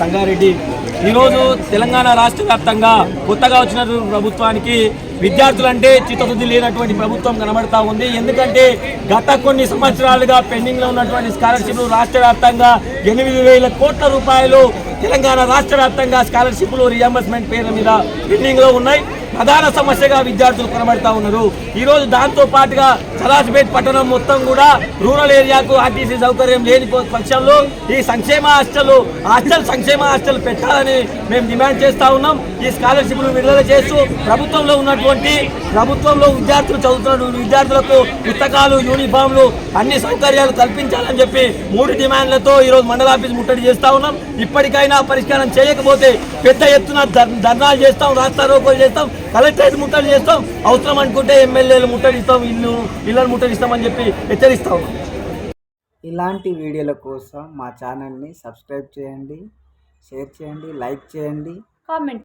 సంగారెడ్డి. ఈరోజు తెలంగాణ రాష్ట్ర వ్యాప్తంగా కొత్తగా వచ్చిన ప్రభుత్వానికి విద్యార్థులంటే చిత్తశుద్ధి లేనటువంటి ప్రభుత్వం కనబడతా ఉంది. ఎందుకంటే గత కొన్ని సంవత్సరాలుగా పెండింగ్లో ఉన్నటువంటి స్కాలర్షిప్లు రాష్ట్ర వ్యాప్తంగా ఎనిమిది వేల కోట్ల రూపాయలు తెలంగాణ రాష్ట్ర వ్యాప్తంగా స్కాలర్షిప్లు రియంబర్స్మెంట్ పేర్ల మీద పెండింగ్లో ఉన్నాయి. ప్రధాన సమస్యగా విద్యార్థులు కనబడతా ఉన్నారు. ఈరోజు దాంతో పాటుగా సలాస్పేట్ పట్టణం మొత్తం కూడా రూరల్ ఏరియాకు ఆర్టీసీ సౌకర్యం లేని పో- పక్షంలో ఈ సంక్షేమ హాస్టల్ హాస్టల్ సంక్షేమ హాస్టల్ పెట్టాలని మేము డిమాండ్ చేస్తా ఉన్నాం. ఈ స్కాలర్షిప్లు విడుదల చేస్తూ ప్రభుత్వంలో ఉన్నటువంటి ప్రభుత్వంలో విద్యార్థులు చదువుతున్న విద్యార్థులకు పుస్తకాలు యూనిఫామ్లు అన్ని సౌకర్యాలు కల్పించాలని చెప్పి మూడు డిమాండ్లతో ఈరోజు మండల ఆఫీస్ ముట్టడి చేస్తూ ఉన్నాం. ఇప్పటికైనా పరిష్కారం చేయకపోతే పెద్ద ఎత్తున ధర్నాలు చేస్తాం రాస్తారోకోలు చేస్తాం. కలెక్టరేట్ ముట్టడి చేస్తాం. అవసరం అనుకుంటే ఎమ్మెల్యేలు ముట్టడిస్తాం ఇల్లు ఇళ్ళను ముట్టడిస్తామని చెప్పి హెచ్చరిస్తా ఉన్నాం. ఇలాంటి వీడియోల కోసం మా ఛానల్ని సబ్స్క్రైబ్ చేయండి షేర్ చేయండి లైక్ చేయండి. కామెంట్